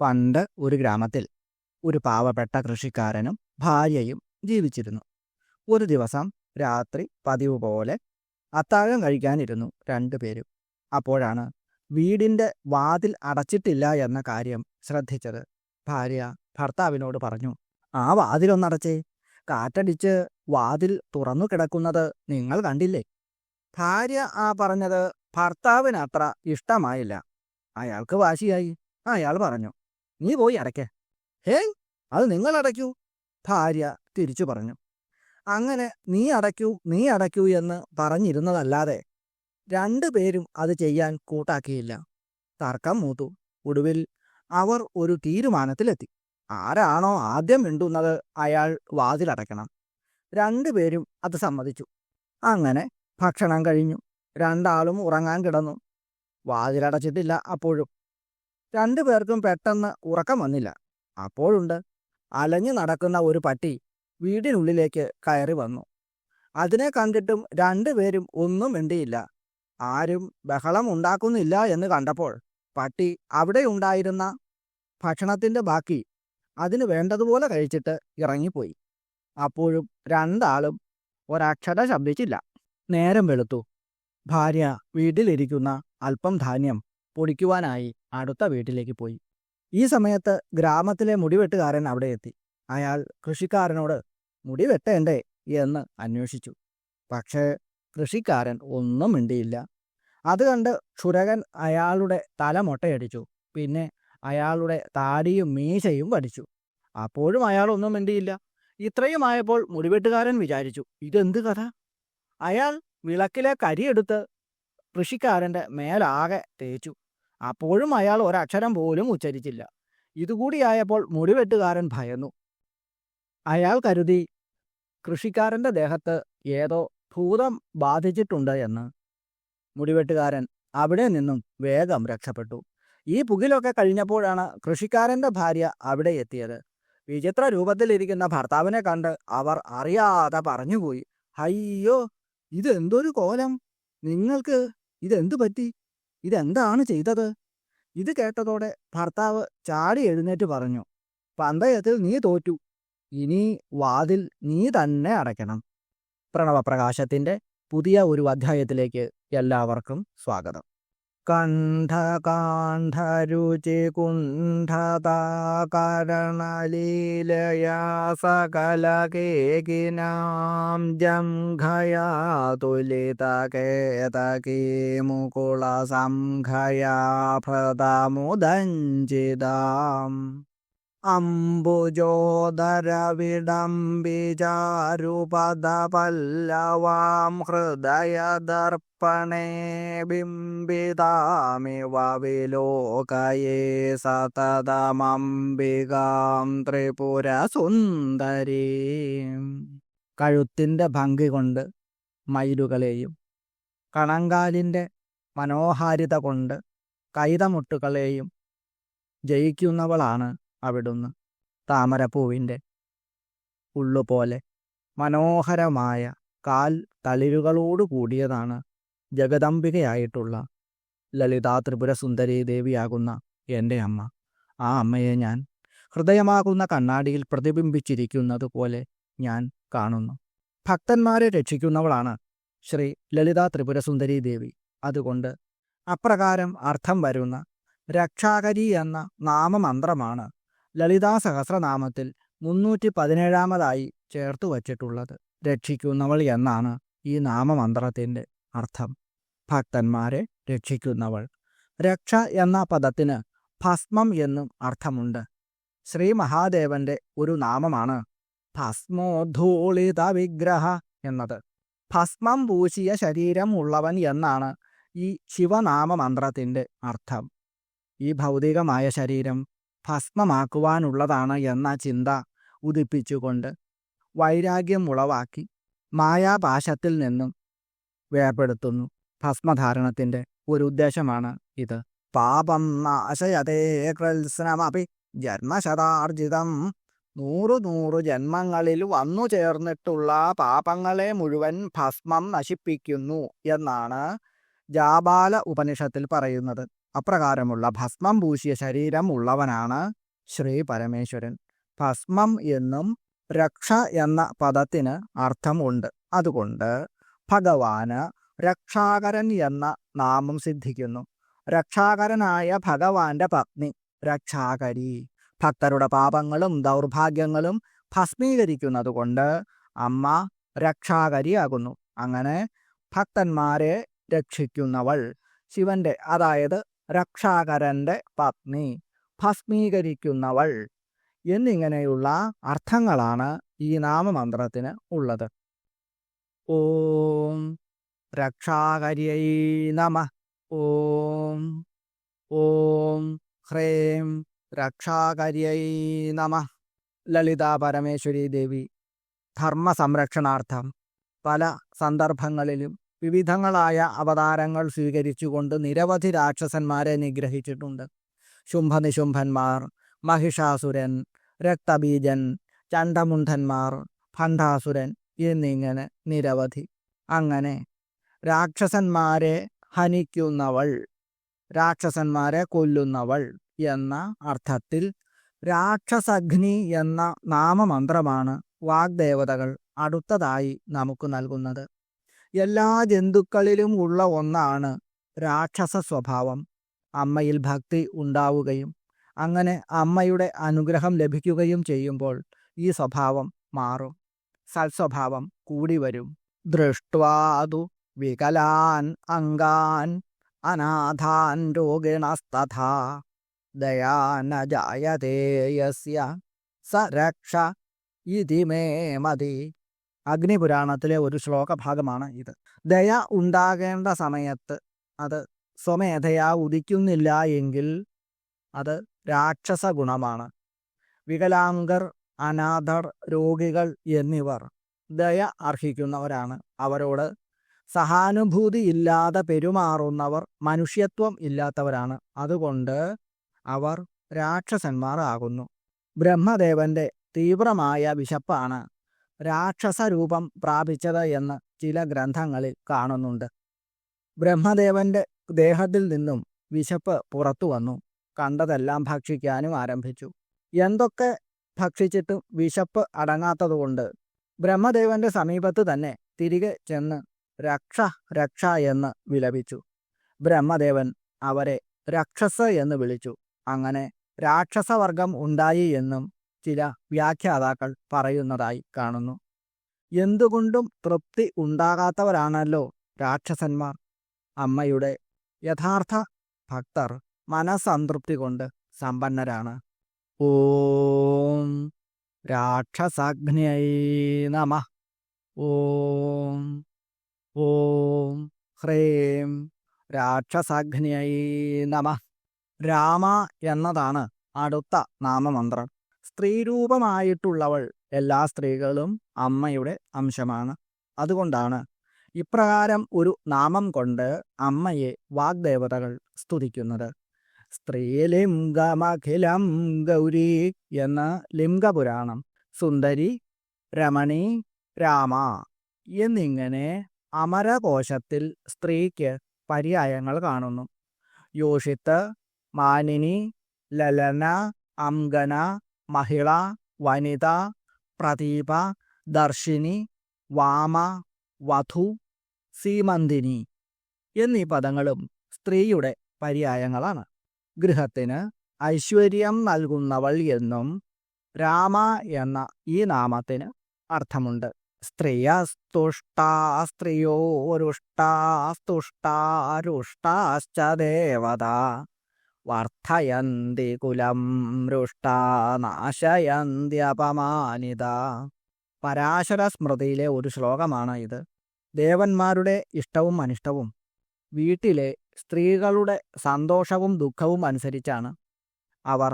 പണ്ട് ഒരു ഗ്രാമത്തിൽ ഒരു പാവപ്പെട്ട കൃഷിക്കാരനും ഭാര്യയും ജീവിച്ചിരുന്നു. ഒരു ദിവസം രാത്രി പതിവ് പോലെ അത്താഴം കഴിക്കാനിരുന്നു രണ്ടുപേരും അപ്പോഴാണ് വീടിന്റെ വാതിൽ അടച്ചിട്ടില്ല എന്ന കാര്യം ശ്രദ്ധിച്ചത്. ഭാര്യ ഭർത്താവിനോട് പറഞ്ഞു ആ വാതിലൊന്നടച്ചേ കാറ്റടിച്ച് വാതിൽ തുറന്നു കിടക്കുന്നത് നിങ്ങൾ കണ്ടില്ലേ? ഭാര്യ ആ പറഞ്ഞത് ഭർത്താവിനത്ര ഇഷ്ടമായില്ല. അയാൾക്ക് വാശിയായി. അയാൾ പറഞ്ഞു നീ പോയി അടയ്ക്ക. ഹേ അത് നിങ്ങൾ അടയ്ക്കൂ. ഭാര്യ തിരിച്ചു പറഞ്ഞു. അങ്ങനെ നീ അടയ്ക്കൂ നീ അടയ്ക്കൂ എന്ന് പറഞ്ഞിരുന്നതല്ലാതെ രണ്ടുപേരും അത് ചെയ്യാൻ കൂട്ടാക്കിയില്ല. തർക്കം മൂത്തു. ഒടുവിൽ അവർ ഒരു തീരുമാനത്തിലെത്തി. ആരാണോ ആദ്യം മിണ്ടുന്നത് അയാൾ വാതിലടയ്ക്കണം രണ്ടുപേരും അത് സമ്മതിച്ചു. അങ്ങനെ ഭക്ഷണം കഴിഞ്ഞു. രണ്ടാളും ഉറങ്ങാൻ കിടന്നു. വാതിലടച്ചിട്ടില്ല അപ്പോഴും. രണ്ടുപേർക്കും പെട്ടെന്ന് ഉറക്കം വന്നില്ല. അപ്പോഴുണ്ട് അലഞ്ഞു നടക്കുന്ന ഒരു പട്ടി വീടിനുള്ളിലേക്ക് കയറി വന്നു. അതിനെ കണ്ടിട്ടും രണ്ടുപേരും ഒന്നും മിണ്ടിയില്ല. ആരും ബഹളം ഉണ്ടാക്കുന്നില്ല എന്ന് കണ്ടപ്പോൾ പട്ടി അവിടെ ഉണ്ടായിരുന്ന ഭക്ഷണത്തിന്റെ ബാക്കി അതിന് വേണ്ടതുപോലെ കഴിച്ചിട്ട് ഇറങ്ങിപ്പോയി. അപ്പോഴും രണ്ടാളും ഒരക്ഷര ശബ്ദിച്ചില്ല. നേരം വെളുത്തു. ഭാര്യ വീട്ടിലിരിക്കുന്ന അല്പം ധാന്യം പൊടിക്കുവാനായി അടുത്ത വീട്ടിലേക്ക് പോയി. ഈ സമയത്ത് ഗ്രാമത്തിലെ മുടിവെട്ടുകാരൻ അവിടെ എത്തി. അയാൾ കൃഷിക്കാരനോട് മുടി വെട്ടേണ്ടേ? എന്ന് അന്വേഷിച്ചു. പക്ഷേ കൃഷിക്കാരൻ ഒന്നും മിണ്ടിയില്ല. അത് കണ്ട് ക്ഷുരകൻ അയാളുടെ തല മൊട്ടയടിച്ചു. പിന്നെ അയാളുടെ താടിയും മീശയും വടിച്ചു. അപ്പോഴും അയാൾ ഒന്നും മിണ്ടിയില്ല. ഇത്രയും ആയപ്പോൾ മുടിവെട്ടുകാരൻ വിചാരിച്ചു ഇതെന്ത് കഥ? അയാൾ വിളക്കിലെ കരിയെടുത്ത് കൃഷിക്കാരന്റെ മേലാകെ തേച്ചു. അപ്പോഴും അയാൾ ഒരക്ഷരം പോലും ഉച്ചരിച്ചില്ല. ഇതുകൂടിയായപ്പോൾ മുടിവെട്ടുകാരൻ ഭയന്നു. അയാൾ കരുതി കൃഷിക്കാരന്റെ ദേഹത്ത് ഏതോ ഭൂതം ബാധിച്ചിട്ടുണ്ട് എന്ന്. മുടിവെട്ടുകാരൻ അവിടെ നിന്നും വേഗം രക്ഷപ്പെട്ടു. ഈ പുകിലൊക്കെ കഴിഞ്ഞപ്പോഴാണ് കൃഷിക്കാരന്റെ ഭാര്യ അവിടെ എത്തിയത്. വിചിത്ര രൂപത്തിലിരിക്കുന്ന ഭർത്താവിനെ കണ്ട് അവർ അറിയാതെ പറഞ്ഞുപോയി. അയ്യോ ഇതെന്തൊരു കോലം? നിങ്ങൾക്ക് ഇതെന്തു പറ്റി? ഇതെന്താണ് ചെയ്തത്? ഇത് കേട്ടതോടെ ഭർത്താവ് ചാടി എഴുന്നേറ്റ് പറഞ്ഞു പന്തയത്തിൽ നീ തോറ്റു ഇനി വാതിൽ നീ തന്നെ അടയ്ക്കണം. പ്രണവപ്രകാശത്തിന്റെ പുതിയ ഒരു അധ്യായത്തിലേക്ക് എല്ലാവർക്കും സ്വാഗതം. കണ്ഠകാണ്ഠരുചി കുണ്ഠതാകരണലീലയാ സകലകേകിനാം ജംഘയാ തുലിതകേതകീ മുകുള സംഘയാ ഭൃതമുദഞ്ചിതാം അംബുജോദരവിഡംബിചാരുപദപല്ലവാം ഹൃദയദർപ്പണേ ബിംബിതാമിവ വിലോകയേ സതതമംബികാം ത്രിപുരസുന്ദരീ. കഴുത്തിന്റെ ഭംഗി കൊണ്ട് മയിലുകളെയും കണങ്കാലിന്റെ മനോഹാരിത കൊണ്ട് കൈതമുട്ടുകളെയും ജയിക്കുന്നവളാണ് അവിടുന്ന് താമരപ്പൂവിന്റെ ഉള്ളുപോലെ മനോഹരമായ കാൽ തളിരുകളോടു കൂടിയതാണ് ജഗദംബികയായിട്ടുള്ള ലളിതാ ത്രിപുര സുന്ദരി ദേവിയാകുന്ന എന്റെ അമ്മ. ആ അമ്മയെ ഞാൻ ഹൃദയമാകുന്ന കണ്ണാടിയിൽ പ്രതിബിംബിച്ചിരിക്കുന്നത് പോലെ ഞാൻ കാണുന്നു. ഭക്തന്മാരെ രക്ഷിക്കുന്നവളാണ് ശ്രീ ലളിതാ ത്രിപുര സുന്ദരി ദേവി. അതുകൊണ്ട് അപ്രകാരം അർത്ഥം വരുന്ന രക്ഷാകരി എന്ന നാമമന്ത്രമാണ് ലളിതാ സഹസ്രനാമത്തിൽ മുന്നൂറ്റി പതിനേഴാമതായി ചേർത്തു വച്ചിട്ടുള്ളത് രക്ഷിക്കുന്നവൾ എന്നാണ് ഈ നാമമന്ത്രത്തിന്റെ അർത്ഥം. ഭക്തന്മാരെ രക്ഷിക്കുന്നവൾ. രക്ഷ എന്ന പദത്തിന് ഭസ്മം എന്നും അർത്ഥമുണ്ട്. ശ്രീ മഹാദേവന്റെ ഒരു നാമമാണ് ഭസ്മോധൂളിത വിഗ്രഹ എന്നത്. ഭസ്മം പൂശിയ ശരീരം ഉള്ളവൻ എന്നാണ് ഈ ശിവനാമമന്ത്രത്തിന്റെ അർത്ഥം. ഈ ഭൗതികമായ ശരീരം ഭസ്മമാക്കുവാനുള്ളതാണ് എന്ന ചിന്ത ഉദിപ്പിച്ചുകൊണ്ട് വൈരാഗ്യം ഉളവാക്കി മായാപാശത്തിൽ നിന്നും വേർപെടുത്തുന്നു. ഭസ്മധാരണത്തിന്റെ ഒരു ഉദ്ദേശമാണ് ഇത്. പാപം നാശയതേ കൃത്സ്നമപി ജന്മശതാർജിതം. നൂറു നൂറു ജന്മങ്ങളിൽ വന്നു ചേർന്നിട്ടുള്ള പാപങ്ങളെ മുഴുവൻ ഭസ്മം നശിപ്പിക്കുന്നു എന്നാണ് ജാബാല ഉപനിഷത്തിൽ പറയുന്നത്. അപ്രകാരമുള്ള ഭസ്മം പൂശിയ ശരീരം ഉള്ളവനാണ് ശ്രീ പരമേശ്വരൻ. ഭസ്മം എന്നും രക്ഷ എന്ന പദത്തിന് അർത്ഥമുണ്ട്. അതുകൊണ്ട് ഭഗവാന് രക്ഷാകരൻ എന്ന നാമം സിദ്ധിക്കുന്നു. രക്ഷാകരനായ ഭഗവാന്റെ പത്നി രക്ഷാകരി. ഭക്തരുടെ പാപങ്ങളും ദൗർഭാഗ്യങ്ങളും ഭസ്മീകരിക്കുന്നതുകൊണ്ട് അമ്മ രക്ഷാകരിയാകുന്നു. അങ്ങനെ ഭക്തന്മാരെ രക്ഷിക്കുന്നവൾ ശിവന്റെ അതായത് രക്ഷാകരന്റെ പത്നി ഭസ്മീകരിക്കുന്നവൾ എന്നിങ്ങനെയുള്ള അർത്ഥങ്ങളാണ് ഈ നാമമന്ത്രത്തിന് ഉള്ളത്. ഓം രക്ഷാകരിയൈ നമ. ഓം ഓം ഹ്രേം രക്ഷാകരിയൈ നമ. ലളിതാ പരമേശ്വരി ദേവി. ധർമ്മ സംരക്ഷണാർത്ഥം പല സന്ദർഭങ്ങളിലും വിവിധങ്ങളായ അവതാരങ്ങൾ സ്വീകരിച്ചുകൊണ്ട് നിരവധി രാക്ഷസന്മാരെ നിഗ്രഹിച്ചിട്ടുണ്ട്. ശുംഭനിശുംഭന്മാർ മഹിഷാസുരൻ രക്തബീജൻ ചണ്ഡമുണ്ഠന്മാർ ഭണ്ഡാസുരൻ എന്നിങ്ങനെ നിരവധി. അങ്ങനെ രാക്ഷസന്മാരെ ഹനിക്കുന്നവൾ രാക്ഷസന്മാരെ കൊല്ലുന്നവൾ എന്ന അർത്ഥത്തിൽ രാക്ഷസഗ്നി എന്ന നാമമന്ത്രമാണ് വാഗ്ദേവതകൾ അടുത്തതായി നമുക്ക് നൽകുന്നത്. എല്ലാ ജന്തുക്കളിലും ഉള്ള ഒന്നാണ് രാക്ഷസ സ്വഭാവം. അമ്മയിൽ ഭക്തി ഉണ്ടാവുകയും അങ്ങനെ അമ്മയുടെ അനുഗ്രഹം ലഭിക്കുകയും ചെയ്യുമ്പോൾ ഈ സ്വഭാവം മാറും. സൽസ്വഭാവം കൂടി വരും. ദൃഷ്ട്വാതു വികലാൻ അംഗാൻ അനാഥാൻ രോഗിണസ്തഥാ. ദയാനജായതേയസ്യ സരക്ഷ ഇതി മതി. അഗ്നിപുരാണത്തിലെ ഒരു ശ്ലോകഭാഗമാണ് ഇത്. ദയ ഉണ്ടാകേണ്ട സമയത്ത് അത് സ്വമേധയാ ഉദിക്കുന്നില്ല എങ്കിൽ അത് രാക്ഷസ ഗുണമാണ് വികലാംഗർ അനാഥർ രോഗികൾ എന്നിവർ ദയ അർഹിക്കുന്നവരാണ്. അവരോട് സഹാനുഭൂതി ഇല്ലാതെ പെരുമാറുന്നവർ മനുഷ്യത്വം ഇല്ലാത്തവരാണ്. അതുകൊണ്ട് അവർ രാക്ഷസന്മാർ ആകുന്നു. ബ്രഹ്മദേവന്റെ തീവ്രമായ വിശപ്പാണ് രാക്ഷസ രൂപം പ്രാപിച്ചത് എന്ന് ചില ഗ്രന്ഥങ്ങളിൽ കാണുന്നുണ്ട്. ബ്രഹ്മദേവന്റെ ദേഹത്തിൽ നിന്നും വിശപ്പ് പുറത്തു വന്നു. കണ്ടതെല്ലാം ഭക്ഷിക്കാനും ആരംഭിച്ചു. എന്തൊക്കെ ഭക്ഷിച്ചിട്ടും വിശപ്പ് അടങ്ങാത്തതുകൊണ്ട് ബ്രഹ്മദേവന്റെ സമീപത്ത് തന്നെ തിരികെ ചെന്ന് രക്ഷ രക്ഷ എന്ന് വിലപിച്ചു. ബ്രഹ്മദേവൻ അവരെ രാക്ഷസ എന്ന് വിളിച്ചു. അങ്ങനെ രാക്ഷസവർഗം ഉണ്ടായി എന്നും ചില വ്യാഖ്യാതാക്കൾ പറയുന്നതായി കാണുന്നു. എന്തുകൊണ്ടും തൃപ്തി ഉണ്ടാകാത്തവരാണല്ലോ രാക്ഷസന്മാർ. അമ്മയുടെ യഥാർത്ഥ ഭക്തർ മനസംതൃപ്തി കൊണ്ട് സമ്പന്നരാണ്. ഓം രാക്ഷസാഗ്നിയൈ നമ. ഓം ഓം ഹ്രേം രാക്ഷസാഗ്നിയൈ നമ. രാമ എന്നതാണ് അടുത്ത നാമമന്ത്രം. സ്ത്രീരൂപമായിട്ടുള്ളവൾ എല്ലാ സ്ത്രീകളും അമ്മയുടെ അംശമാണ്. അതുകൊണ്ടാണ് ഇപ്രകാരം ഒരു നാമം കൊണ്ട് അമ്മയെ വാഗ്ദേവതകൾ സ്തുതിക്കുന്നത്. സ്ത്രീലിംഗമഖിലം ഗൗരി എന്ന ലിംഗപുരാണം. സുന്ദരി രമണി രാമ എന്നിങ്ങനെ അമരകോശത്തിൽ സ്ത്രീക്ക് പര്യായങ്ങൾ കാണുന്നു. യോഷിത്ത് മാനിനി ലലന അംഗന മഹിള വനിത പ്രദീപ ദർശിനി വാമ വധു സീമന്തിനി എന്നീ പദങ്ങളും സ്ത്രീയുടെ പര്യായങ്ങളാണ്. ഗൃഹത്തിന് ഐശ്വര്യം നൽകുന്നവൾ എന്നും രാമ എന്ന ഈ നാമത്തിന് അർത്ഥമുണ്ട്. സ്ത്രീയസ്തുഷ്ടാ സ്ത്രീയോരുഷ്ടാസ്തുഷ്ടാരുഷ്ടാശ്ച ദേവത വർദ്ധയന്തി കുലം രുഷ്ടാ നാശയന്ത്യപമാനിത പരാശര സ്മൃതിയിലെ ഒരു ശ്ലോകമാണ് ഇത്. ദേവന്മാരുടെ ഇഷ്ടവും അനിഷ്ടവും വീട്ടിലെ സ്ത്രീകളുടെ സന്തോഷവും ദുഃഖവും അനുസരിച്ചാണ്. അവർ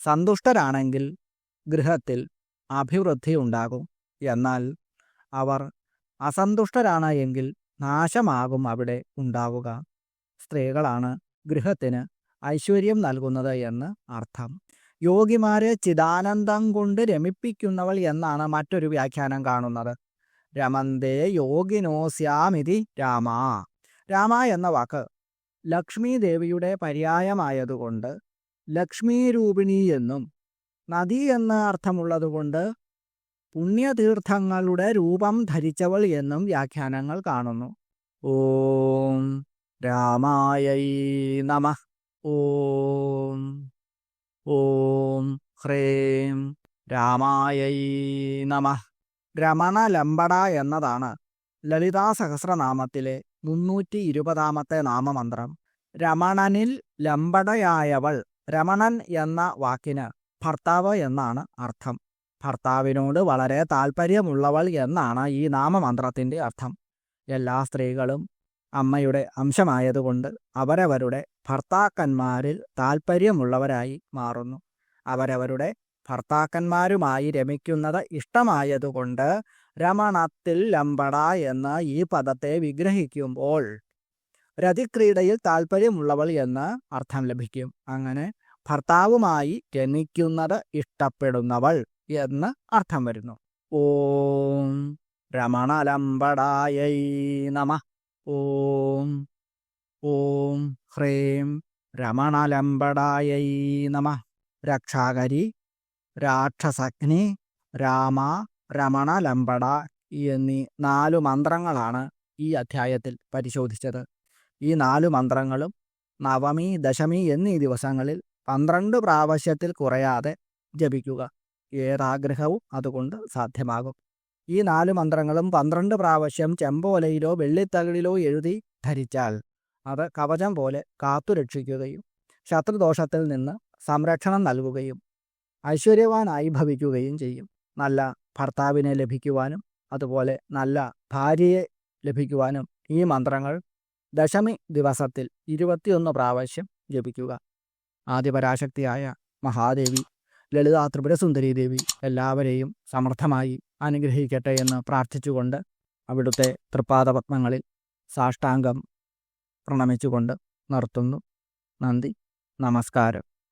സന്തുഷ്ടരാണെങ്കിൽ ഗൃഹത്തിൽ അഭിവൃദ്ധി ഉണ്ടാകും. എന്നാൽ അവർ അസന്തുഷ്ടരാണ് എങ്കിൽ നാശമാകും അവിടെ ഉണ്ടാവുക. സ്ത്രീകളാണ് ഗൃഹത്തിന് ഐശ്വര്യം നൽകുന്നത് എന്ന് അർത്ഥം. യോഗിമാരെ ചിദാനന്ദം കൊണ്ട് രമിപ്പിക്കുന്നവൾ എന്നാണ് മറ്റൊരു വ്യാഖ്യാനം കാണുന്നത്. രമന്തേ യോഗിനോസ്യാമിതി രാമ. രാമ എന്ന വാക്ക് ലക്ഷ്മി ദേവിയുടെ പര്യായമായതുകൊണ്ട് ലക്ഷ്മീരൂപിണി എന്നും നദി എന്ന അർത്ഥമുള്ളതുകൊണ്ട് പുണ്യതീർത്ഥങ്ങളുടെ രൂപം ധരിച്ചവൾ എന്നും വ്യാഖ്യാനങ്ങൾ കാണുന്നു. ഓം രാമായൈ നമ. ഓം ഓം ഹ്രേം രാമായൈ നമ. രമണ ലംബട എന്നതാണ് ലളിതാ സഹസ്രനാമത്തിലെ മുന്നൂറ്റി ഇരുപതാമത്തെ നാമമന്ത്രം. രമണനിൽ ലംബടയായവൾ രമണൻ എന്ന വാക്കിന് ഭർത്താവ് എന്നാണ് അർത്ഥം. ഭർത്താവിനോട് വളരെ താല്പര്യമുള്ളവൾ എന്നാണ് ഈ നാമമന്ത്രത്തിന്റെ അർത്ഥം. എല്ലാ സ്ത്രീകളും അമ്മയുടെ അംശമായതുകൊണ്ട് അവരവരുടെ ഭർത്താക്കന്മാരിൽ താല്പര്യമുള്ളവരായി മാറുന്നു. അവരവരുടെ ഭർത്താക്കന്മാരുമായി രമിക്കുന്നത് ഇഷ്ടമായതുകൊണ്ട് രമണത്തിൽ ലംബട എന്ന ഈ പദത്തെ വിഗ്രഹിക്കുമ്പോൾ രതിക്രീഡയിൽ താല്പര്യമുള്ളവൾ എന്ന് അർത്ഥം ലഭിക്കും. അങ്ങനെ ഭർത്താവുമായി രമിക്കുന്നത് ഇഷ്ടപ്പെടുന്നവൾ എന്ന് അർത്ഥം വരുന്നു. ഓം രമണലംബടായൈ നമ. ഓം ഓം ഹ്രേം രമണലംബടായൈ നമ. രക്ഷാകരി രാക്ഷസഗ്നി രാമ രമണലംബട എന്നീ നാലു മന്ത്രങ്ങളാണ് ഈ അധ്യായത്തിൽ പരിശോധിച്ചത്. ഈ നാലു മന്ത്രങ്ങളും നവമി ദശമി എന്നീ ദിവസങ്ങളിൽ പന്ത്രണ്ട് പ്രാവശ്യത്തിൽ കുറയാതെ ജപിക്കുക. ഏതാഗ്രഹവും അതുകൊണ്ട് സാധ്യമാകും. ഈ നാല് മന്ത്രങ്ങളും പന്ത്രണ്ട് പ്രാവശ്യം ചെമ്പോലയിലോ വെള്ളിത്തകളിലോ എഴുതി ധരിച്ചാൽ അത് കവചം പോലെ കാത്തുരക്ഷിക്കുകയും ശത്രുദോഷത്തിൽ നിന്ന് സംരക്ഷണം നൽകുകയും ഐശ്വര്യവാനായി ഭവിക്കുകയും ചെയ്യും. നല്ല ഭർത്താവിനെ ലഭിക്കുവാനും അതുപോലെ നല്ല ഭാര്യയെ ലഭിക്കുവാനും ഈ മന്ത്രങ്ങൾ ദശമി ദിവസത്തിൽ ഇരുപത്തിയൊന്ന് പ്രാവശ്യം ജപിക്കുക. ആദിപരാശക്തിയായ മഹാദേവി ലളിതാ ത്രിപുരസുന്ദരി ദേവി എല്ലാവരെയും സമർത്ഥമായി അനുഗ്രഹിക്കട്ടെ എന്ന് പ്രാർത്ഥിച്ചുകൊണ്ട് അവിടുത്തെ തൃപ്പാദപത്മങ്ങളിൽ സാഷ്ടാംഗം പ്രണമിച്ചുകൊണ്ട് നിർത്തുന്നു. നന്ദി. നമസ്കാരം.